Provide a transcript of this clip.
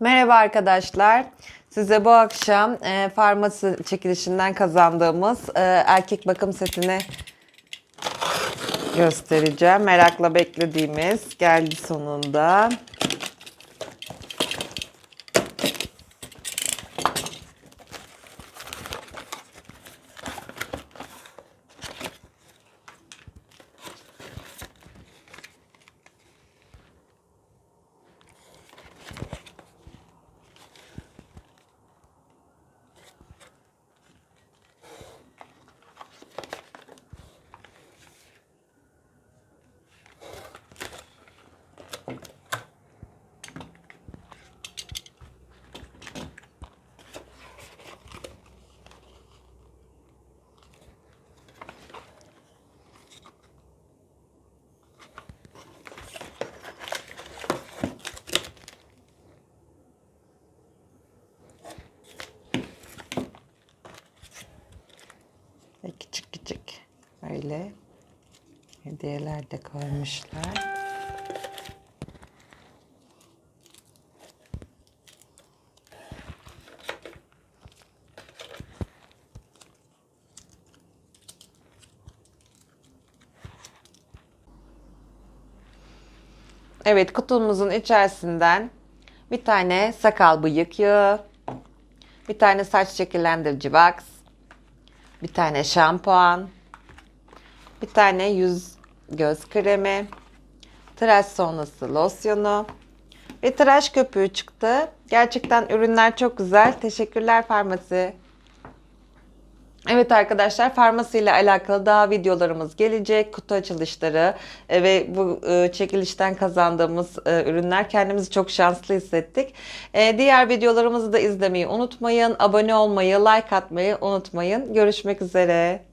Merhaba arkadaşlar. Size bu akşam e, farmasi çekilişinden kazandığımız e, erkek bakım setini göstereceğim. Merakla beklediğimiz geldi sonunda. Böyle hediyeler de koymuşlar. Evet kutumuzun içerisinden bir tane sakal bıyık yağı, bir tane saç şekillendirici wax, bir tane şampuan, bir tane yüz göz kremi, tıraş sonrası losyonu ve tıraş köpüğü çıktı. Gerçekten ürünler çok güzel. Teşekkürler farmasi. Evet arkadaşlar farmasi ile alakalı daha videolarımız gelecek. Kutu açılışları e, ve bu e, çekilişten kazandığımız e, ürünler kendimizi çok şanslı hissettik. Diğer videolarımızı da izlemeyi unutmayın. Abone olmayı, like atmayı unutmayın. Görüşmek üzere.